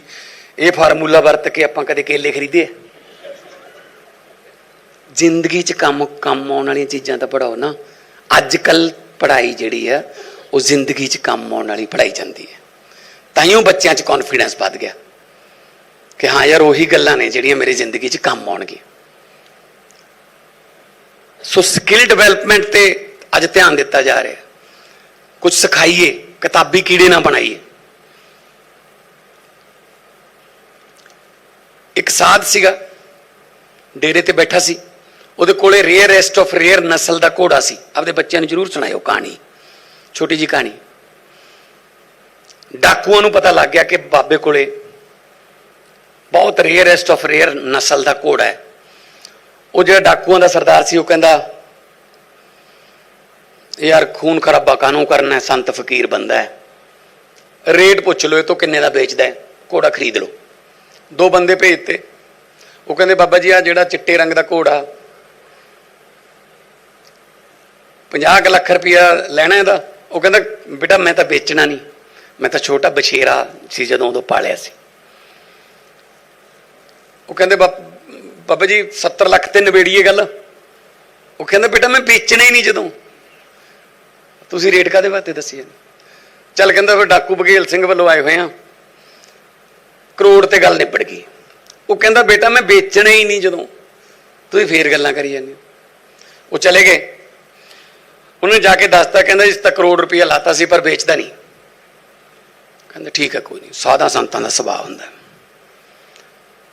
ਇਹ ਫਾਰਮੂਲਾ ਵਰਤ ਕੇ ਆਪਾਂ ਕਦੇ ਕੇਲੇ ਖਰੀਦੇ ਜ਼ਿੰਦਗੀ 'ਚ ਕੰਮ ਕੰਮ ਆਉਣ ਵਾਲੀਆਂ ਚੀਜ਼ਾਂ ਤਾਂ ਪੜਾਓ ਨਾ। ਅੱਜ ਕੱਲ ਪੜਾਈ ਜਿਹੜੀ ਆ, ਉਹ ਜ਼ਿੰਦਗੀ 'ਚ ਕੰਮ ਆਉਣ ਵਾਲੀ ਪੜਾਈ ਜਾਂਦੀ ਹੈ ਤਾਂ ਹੀ ਉਹ ਬੱਚਿਆਂ 'ਚ ਕੌਨਫੀਡੈਂਸ ਵੱਧ ਗਿਆ। ਕਿ ਹਾਂ ਯਾਰ, ਉਹੀ ਗੱਲਾਂ ਨੇ ਜਿਹੜੀਆਂ ਮੇਰੀ ਜ਼ਿੰਦਗੀ 'ਚ ਕੰਮ ਆਉਣਗੀਆਂ। ਸੋ ਸਕਿੱਲ ਡਿਵੈਲਪਮੈਂਟ ਤੇ ਅੱਜ ਧਿਆਨ ਦਿੱਤਾ ਜਾ ਰਿਹਾ। ਕੁਝ ਸਿਖਾਈਏ, ਕਿਤਾਬੀ ਕੀੜੇ ਨਾ ਬਣਾਈਏ। ਇੱਕ ਸਾਧ ਸੀਗਾ, ਡੇਰੇ ਤੇ ਬੈਠਾ ਸੀ। ਉਹਦੇ ਕੋਲੇ ਰੇਅਰੈਸਟ ਆਫ ਰੇਅਰ ਨਸਲ ਦਾ ਘੋੜਾ ਸੀ। ਆਪਦੇ ਬੱਚਿਆਂ ਨੂੰ ਜ਼ਰੂਰ ਸੁਣਾਇਓ ਕਹਾਣੀ, ਛੋਟੀ ਜੀ ਕਹਾਣੀ। ਡਾਕੂਆਂ ਨੂੰ ਪਤਾ ਲੱਗ ਗਿਆ ਕਿ ਬਾਬੇ ਕੋਲੇ ਬਹੁਤ ਰੇਅਰੈਸਟ ਆਫ ਰੇਅਰ ਨਸਲ ਦਾ ਘੋੜਾ ਹੈ। ਉਹ ਜਿਹੜਾ ਡਾਕੂਆਂ ਦਾ ਸਰਦਾਰ ਸੀ, ਉਹ ਕਹਿੰਦਾ ਯਾਰ ਖੂਨ ਖਰਾਬਾ ਕਾਹਨੂੰ ਕਰਨਾ ਹੈ? ਸੰਤ ਫਕੀਰ ਬੰਦਾ ਹੈ। ਰੇਟ ਪੁੱਛ ਲਓ, ਇਹ ਤੋਂ ਕਿੰਨੇ ਦਾ ਵੇਚਦਾ ਹੈ? ਘੋੜਾ ਖਰੀਦ ਲਓ। ਦੋ ਬੰਦੇ ਭੇਜਤੇ ਉਹ ਕਹਿੰਦੇ, ਬਾਬਾ ਜੀ ਆ ਜਿਹੜਾ ਚਿੱਟੇ ਰੰਗ ਦਾ ਘੋੜਾ 50 ਲੱਖ ਰੁਪਇਆ ਲੈਣਾ ਇਹਦਾ। ਉਹ ਕਹਿੰਦਾ, ਬੇਟਾ, ਮੈਂ ਤਾਂ ਵੇਚਣਾ ਨਹੀਂ। ਮੈਂ ਤਾਂ ਛੋਟਾ ਬਛੇਰਾ ਸੀ ਜਦੋਂ ਉਦੋਂ ਪਾਲਿਆ ਸੀ। ਉਹ ਕਹਿੰਦੇ, ਬਾਬ- ਬਾਬਾ ਜੀ 70 ਲੱਖ ਤੇ ਨਿਬੇੜੀਏ ਗੱਲ। ਉਹ ਕਹਿੰਦਾ, ਬੇਟਾ, ਮੈਂ ਵੇਚਣਾ ਹੀ ਨਹੀਂ ਜਦੋਂ। ਤੁਸੀਂ ਰੇਟ ਕਾਦੇ ਵਾਸਤੇ ਦੱਸੀ ਜਾਂਦੇ? ਚੱਲ ਕਹਿੰਦਾ ਫਿਰ ਡਾਕੂ ਬਘੇਲ ਸਿੰਘ ਵੱਲੋਂ ਆਏ ਹੋਏ ਆ। ਕਰੋੜ ਤੇ ਗੱਲ ਨਿਬੜ ਗਈ। ਉਹ ਕਹਿੰਦਾ, ਬੇਟਾ, ਮੈਂ ਵੇਚਣਾ ਹੀ ਨਹੀਂ ਜਦੋਂ। ਤੁਸੀਂ ਫੇਰ ਗੱਲਾਂ ਕਰੀ ਜਾਂਦੇ ਹੋ। ਉਹ ਚਲੇ ਗਏ। ਉਹਨੇ ਜਾ ਕੇ ਦੱਸਤਾ, ਕਹਿੰਦਾ, ਇਸ ਤਾਂ ਕਰੋੜ ਰੁਪਇਆ ਲਾਤਾ ਸੀ, ਪਰ ਵੇਚਦਾ ਨਹੀਂ। ਕਹਿੰਦਾ, ਠੀਕ ਹੈ ਕੋਈ ਨਹੀਂ। ਸਾਦਾ ਸੰਤਾਂ ਦਾ ਸੁਭਾਅ ਹੁੰਦਾ।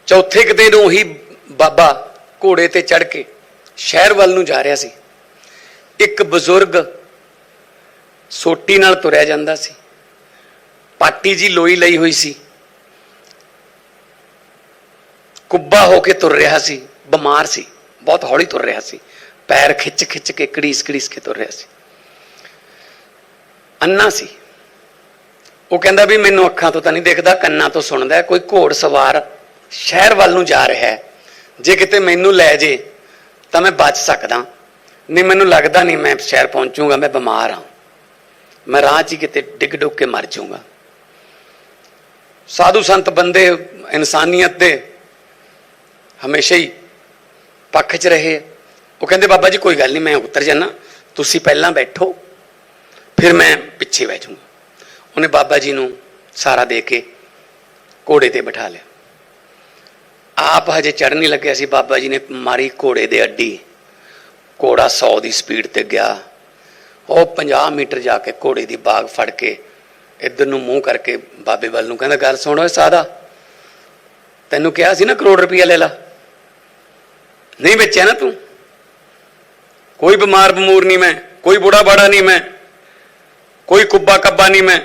ਚੌਥੇ ਕਿਤੇ ਦਿਨ ਉਹੀ ਬਾਬਾ ਘੋੜੇ ਤੇ ਚੜ ਕੇ ਸ਼ਹਿਰ ਵੱਲ ਨੂੰ ਜਾ ਰਿਹਾ ਸੀ। ਇੱਕ ਬਜ਼ੁਰਗ ਸੋਟੀ ਨਾਲ ਤੁਰਿਆ ਜਾਂਦਾ ਸੀ। ਪਾਟੀ ਜੀ ਲੋਈ ਲਈ ਹੋਈ ਸੀ। ਕੁੱਬਾ ਹੋ ਕੇ ਤੁਰ ਰਿਹਾ ਸੀ। ਬਿਮਾਰ ਸੀ। ਬਹੁਤ ਹੌਲੀ ਤੁਰ ਰਿਹਾ ਸੀ। ਪੈਰ ਖਿੱਚ ਖਿੱਚ ਕੇ ਕੜੀਸ ਕੜੀਸ ਕੇ ਤੁਰ ਰਿਹਾ ਸੀ। ਅੰਨਾ ਸੀ। ਉਹ ਕਹਿੰਦਾ ਵੀ ਮੈਨੂੰ ਅੱਖਾਂ ਤੋਂ ਤਾਂ ਨਹੀਂ ਦੇਖਦਾ, ਕੰਨਾਂ ਤੋਂ ਸੁਣਦਾ ਕੋਈ ਘੋੜ ਸਵਾਰ ਸ਼ਹਿਰ ਵੱਲ ਨੂੰ ਜਾ ਰਿਹਾ ਹੈ। ਜੇ ਕਿਤੇ ਮੈਨੂੰ ਲੈ ਜੇ ਤਾਂ ਮੈਂ ਬਚ ਸਕਦਾ। ਨਹੀਂ, ਮੈਨੂੰ ਲੱਗਦਾ ਨਹੀਂ ਮੈਂ ਸ਼ਹਿਰ ਪਹੁੰਚੂਗਾ, ਮੈਂ ਬਿਮਾਰ ਹਾਂ। ਮੈਂ ਰਾਹ 'ਚ ਹੀ ਕਿਤੇ ਡਿੱਗ ਡੁੱਗ ਕੇ ਮਰ ਜਾਊਂਗਾ ਸਾਧੂ ਸੰਤ ਬੰਦੇ ਇਨਸਾਨੀਅਤ ਦੇ ਹਮੇਸ਼ਾ ਹੀ ਪੱਖ 'ਚ ਰਹੇ ਉਹ ਕਹਿੰਦੇ ਬਾਬਾ ਜੀ ਕੋਈ ਗੱਲ ਨਹੀਂ ਮੈਂ ਉਤਰ ਜਾਣਾ ਤੁਸੀਂ ਪਹਿਲਾਂ ਬੈਠੋ ਫਿਰ ਮੈਂ ਪਿੱਛੇ ਬਹਿ ਜਾਊਂਗਾ ਉਹਨੇ ਬਾਬਾ ਜੀ ਨੂੰ ਸਾਰਾ ਦੇ ਕੇ ਘੋੜੇ ਤੇ ਬਿਠਾ ਲਿਆ ਆਪ ਹਜੇ ਚੜ੍ਹਨ ਨਹੀਂ ਲੱਗਿਆ ਸੀ ਬਾਬਾ ਜੀ ਨੇ ਮਾਰੀ ਘੋੜੇ ਦੇ ਅੱਡੀ ਘੋੜਾ 100 ਦੀ ਸਪੀਡ ਤੇ ਗਿਆ ਉਹ 50 ਮੀਟਰ ਜਾ ਕੇ ਘੋੜੇ ਦੀ ਬਾਗ ਫੜ ਕੇ ਇੱਧਰ ਨੂੰ ਮੂੰਹ ਕਰਕੇ ਬਾਬੇ ਵੱਲ ਨੂੰ ਕਹਿੰਦਾ, ਗੱਲ ਸੁਣ ਓਏ ਸਾਦਾ, ਤੈਨੂੰ ਕਿਹਾ ਸੀ ਨਾ ਕਰੋੜ ਰੁਪਈਆ ਲੈ ਲਾ। ਨਹੀਂ ਵੇਚਿਆ ਨਾ ਤੂੰ। ਕੋਈ ਬਿਮਾਰ ਬਮੂਰ ਨਹੀਂ ਮੈਂ, ਕੋਈ ਬੁੜਾ ਬਾੜਾ ਨਹੀਂ ਮੈਂ, ਕੋਈ ਕੁੱਬਾ ਕੱਬਾ ਨਹੀਂ ਮੈਂ।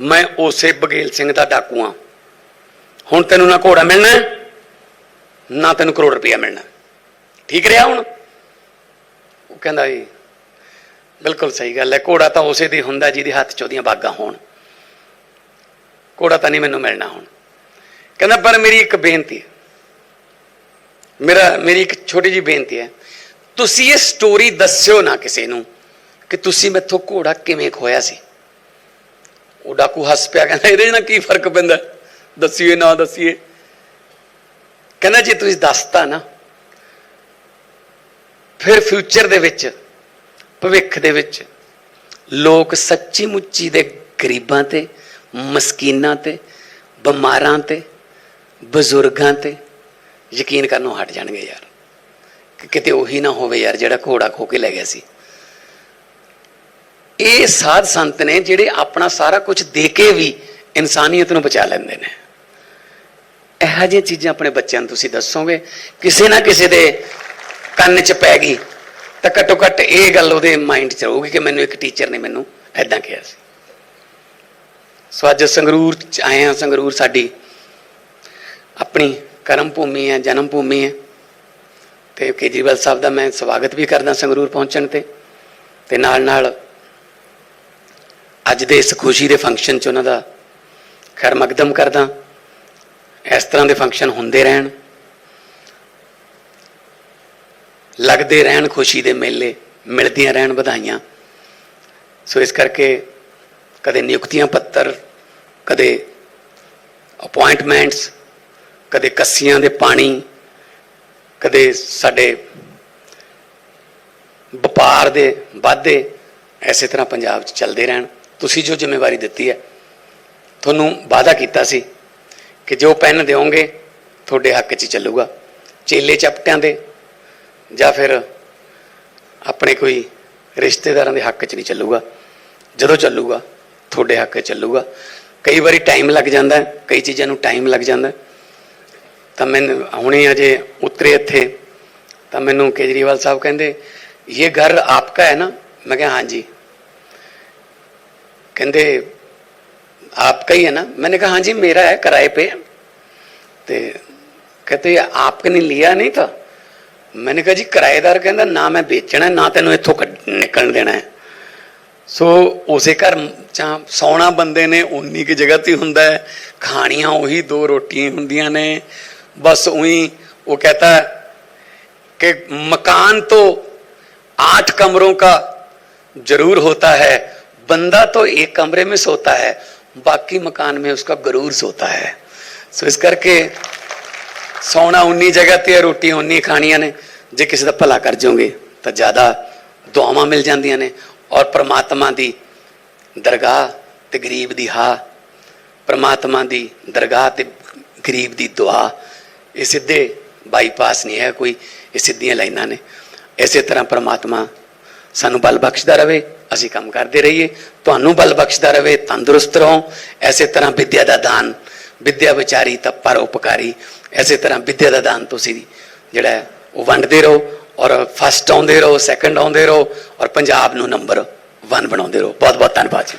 ਮੈਂ ਉਸੇ ਬਗੇਲ ਸਿੰਘ ਦਾ ਡਾਕੂ ਆ ਹੁਣ ਤੈਨੂੰ ਨਾ ਘੋੜਾ ਮਿਲਣਾ, ਨਾ ਤੈਨੂੰ ਕਰੋੜ ਰੁਪਈਆ ਮਿਲਣਾ। ਠੀਕ ਰਿਹਾ ਹੁਣ? ਉਹ ਕਹਿੰਦਾ ਜੀ ਬਿਲਕੁਲ ਸਹੀ ਗੱਲ ਹੈ। ਘੋੜਾ ਤਾਂ ਉਸੇ ਦੀ ਹੁੰਦਾ ਜਿਹਦੇ ਹੱਥ 'ਚ ਉਹਦੀਆਂ ਬਾਗਾਂ ਹੋਣ। ਘੋੜਾ ਤਾਂ ਨਹੀਂ ਮੈਨੂੰ ਮਿਲਣਾ ਹੁਣ। ਕਹਿੰਦਾ, ਪਰ ਮੇਰੀ ਇੱਕ ਬੇਨਤੀ ਮੇਰਾ, ਮੇਰੀ ਇੱਕ ਛੋਟੀ ਜੀ ਬੇਨਤੀ ਹੈ। ਤੁਸੀਂ ਇਹ ਸਟੋਰੀ ਦੱਸਿਓ ਨਾ ਕਿਸੇ ਨੂੰ ਕਿ ਤੁਸੀਂ ਮੈਥੋਂ ਘੋੜਾ ਕਿਵੇਂ ਖੋਇਆ ਸੀ। ਉਹ ਡਾਕੂ ਹੱਸ ਪਿਆ, ਕਹਿੰਦਾ, ਇਹਦੇ ਨਾਲ ਕੀ ਫ਼ਰਕ ਪੈਂਦਾ? ਦੱਸੀਏ, ਨਾ ਦੱਸੀਏ। ਕਹਿੰਦਾ, ਜੇ ਤੁਸੀਂ ਦੱਸਤਾ ਨਾ, ਫਿਰ ਫਿਊਚਰ ਦੇ ਵਿੱਚ ਭਵਿੱਖ ਦੇ ਵਿੱਚ ਲੋਕ ਸੱਚੀ ਮੁੱਚੀ ਦੇ ਗਰੀਬਾਂ ਤੇ, ਮਸਕੀਨਾਂ ਤੇ, ਬਿਮਾਰਾਂ ਤੇ, ਬਜ਼ੁਰਗਾਂ ਤੇ ਯਕੀਨ ਕਰਨੋਂ ਹਟ ਜਾਣਗੇ ਯਾਰ। ਕਿ ਕਿਤੇ ਉਹੀ ਨਾ ਹੋਵੇ ਯਾਰ ਜਿਹੜਾ ਘੋੜਾ ਖੋ ਕੇ ਲੈ ਗਿਆ ਸੀ। ਇਹ ਸਾਧ ਸੰਤ ਨੇ ਜਿਹੜੇ ਆਪਣਾ ਸਾਰਾ ਕੁਝ ਦੇ ਕੇ ਵੀ ਇਨਸਾਨੀਅਤ ਨੂੰ ਬਚਾ ਲੈਂਦੇ ਨੇ। ਇਹੋ ਜਿਹੀਆਂ ਚੀਜ਼ਾਂ ਆਪਣੇ ਬੱਚਿਆਂ ਨੂੰ ਤੁਸੀਂ ਦੱਸੋਗੇ, ਕਿਸੇ ਨਾ ਕਿਸੇ ਦੇ ਕੰਨ 'ਚ ਪੈ ਗਈ। ਤਾਂ ਘੱਟੋ ਘੱਟ ਇਹ ਗੱਲ ਉਹਦੇ ਮਾਈਂਡ 'ਚ ਰਹੂਗੀ ਕਿ ਮੈਨੂੰ ਇੱਕ ਟੀਚਰ ਨੇ ਮੈਨੂੰ ਐਦਾਂ ਕਿਹਾ ਸੀ। ਸੋ ਅੱਜ ਸੰਗਰੂਰ 'ਚ ਆਏ ਹਾਂ, ਸੰਗਰੂਰ ਸਾਡੀ ਆਪਣੀ ਕਰਮ ਭੂਮੀ ਹੈ, ਜਨਮ ਭੂਮੀ ਹੈ। ਤੇ ਕੇਜਰੀਵਾਲ ਸਾਹਿਬ ਦਾ ਮੈਂ ਸਵਾਗਤ ਵੀ ਕਰਦਾ ਸੰਗਰੂਰ ਪਹੁੰਚਣ ਤੇ। ਤੇ ਨਾਲ ਨਾਲ ਅੱਜ ਦੇ ਇਸ ਖੁਸ਼ੀ ਦੇ ਫੰਕਸ਼ਨ 'ਚ ਉਹਨਾਂ ਦਾ ਖੈਰ ਮਕਦਮ ਕਰਦਾ। ਇਸ ਤਰ੍ਹਾਂ ਦੇ ਫੰਕਸ਼ਨ ਹੁੰਦੇ ਰਹਿਣ। ਲੱਗਦੇ ਰਹਿਣ ਖੁਸ਼ੀ ਦੇ ਮੇਲੇ, ਮਿਲਦੀਆਂ ਰਹਿਣ ਵਧਾਈਆਂ। ਸੋ ਇਸ ਕਰਕੇ ਕਦੇ ਨਿਯੁਕਤੀਆਂ ਪੱਤਰ, ਕਦੇ ਅਪਾਇੰਟਮੈਂਟਸ ਕਦੇ ਕੱਸੀਆਂ ਦੇ ਪਾਣੀ, ਕਦੇ ਸਾਡੇ ਵਪਾਰ ਦੇ ਵਾਧੇ, ਐਸੇ ਤਰ੍ਹਾਂ ਪੰਜਾਬ 'ਚ ਚੱਲਦੇ ਰਹਿਣ। ਤੁਸੀਂ ਜੋ ਜ਼ਿੰਮੇਵਾਰੀ ਦਿੱਤੀ ਹੈ, ਤੁਹਾਨੂੰ ਵਾਅਦਾ ਕੀਤਾ ਸੀ ਕਿ ਜੋ ਪੈਨ ਦਿਓਗੇ, ਤੁਹਾਡੇ ਹੱਕ 'ਚ ਚੱਲੂਗਾ। ਚੇਲੇ ਚਪਟਿਆਂ ਦੇ ਜਾਂ ਫਿਰ ਆਪਣੇ ਕੋਈ ਰਿਸ਼ਤੇਦਾਰਾਂ ਦੇ ਹੱਕ 'ਚ ਨਹੀਂ ਚੱਲੂਗਾ ਜਦੋਂ ਚੱਲੂਗਾ ਤੁਹਾਡੇ ਹੱਕ 'ਚ ਚੱਲੂਗਾ ਕਈ ਵਾਰੀ ਟਾਈਮ ਲੱਗ ਜਾਂਦਾ ਹੈ, ਕਈ ਚੀਜ਼ਾਂ ਨੂੰ ਟਾਈਮ ਲੱਗ ਜਾਂਦਾ ਹੈ। ਤਾਂ ਮੈਂ ਹੁਣੇ ਅਜੇ ਉਤਰੇ ਇੱਥੇ ਤਾਂ ਮੈਨੂੰ ਕੇਜਰੀਵਾਲ ਸਾਹਿਬ ਕਹਿੰਦੇ ਇਹ ਘਰ ਆਪਕਾ ਹੈ ਨਾ ਮੈਂ ਕਿਹਾ ਹਾਂਜੀ ਕਹਿੰਦੇ आपका ही है ना मैंने कहा हाँ जी मेरा है किराए पे ते कहते आपने लिया नहीं था मैंने कहा जी किराएदार कहता ना मैं बेचना है, ना तेन इतों निकल देना है ਸੋ ਉਸੇ ਘਰ ਚ ਸੌਣਾ ਬੰਦੇ ਨੇ ਉਨੀ ਕੀ ਜਗ੍ਹਾ ਤੇ ਹੀ ਹੁੰਦਾ ਹੈ ਖਾਣੀਆਂ ਉਹੀ ਦੋ ਰੋਟੀਆਂ ਹੀ ਹੁੰਦੀਆਂ ਨੇ ਬਸ ਉਹੀ ਉਹ ਕਹਤਾ कि मकान तो आठ कमरों का जरूर होता है बंदा तो एक कमरे में सोता है बाकी मकान में उसका गरूर सोता है सो इस करके ਸੌਣਾ ਉਨੀ ਜਗ੍ਹਾ ਤੇ ਰੋਟੀ ਉਨੀ ਖਾਣੀਆਂ ਨੇ। ਜੇ ਕਿਸੇ ਦਾ ਭਲਾ ਕਰ ਜਾਓਗੇ, ਤਾਂ ਜ਼ਿਆਦਾ ਦੁਆਵਾਂ ਮਿਲ ਜਾਂਦੀਆਂ ਨੇ। ਔਰ ਪ੍ਰਮਾਤਮਾ ਦੀ ਦਰਗਾਹ ਤੇ ਗਰੀਬ ਦੀ ਹਾ। ਪ੍ਰਮਾਤਮਾ ਦੀ ਦਰਗਾਹ ਤੇ ਗਰੀਬ ਦੀ ਦੁਆ। ਇਹ ਸਿੱਧੇ ਬਾਈਪਾਸ ਨਹੀਂ ਹੈ ਕੋਈ, ਇਹ ਸਿੱਧੀਆਂ ਲਾਈਨਾਂ ਨੇ। ਇਸੇ ਤਰ੍ਹਾਂ ਪ੍ਰਮਾਤਮਾ ਸਾਨੂੰ ਬਲ ਬਖਸ਼ਦਾ ਰਵੇ, ਅਸੀਂ ਕੰਮ ਕਰਦੇ ਰਹੀਏ। ਤੁਹਾਨੂੰ ਬਲ ਬਖਸ਼ਦਾ ਰਵੇ, ਤੰਦਰੁਸਤ ਰਹੋ। ਐਸੇ ਤਰ੍ਹਾਂ ਵਿਦਿਆ ਦਾ ਦਾਨ ਵਿਦਿਆ ਵਿਚਾਰੀ ਤਾਂ ਪਰ ਉਪਕਾਰੀ। ਐਸੇ ਤਰ੍ਹਾਂ ਵਿਦਿਆ ਦਾ ਦਾਨ ਤੁਸੀਂ ਜਿਹੜਾ ਹੈ, ਉਹ ਵੰਡਦੇ ਰਹੋ ਔਰ ਫਸਟ ਆਉਂਦੇ ਰਹੋ ਸੈਕੰਡ ਆਉਂਦੇ ਰਹੋ ਔਰ ਪੰਜਾਬ ਨੂੰ ਨੰਬਰ 1 ਬਣਾਉਂਦੇ ਰਹੋ। ਬਹੁਤ ਬਹੁਤ ਧੰਨਵਾਦ ਜੀ।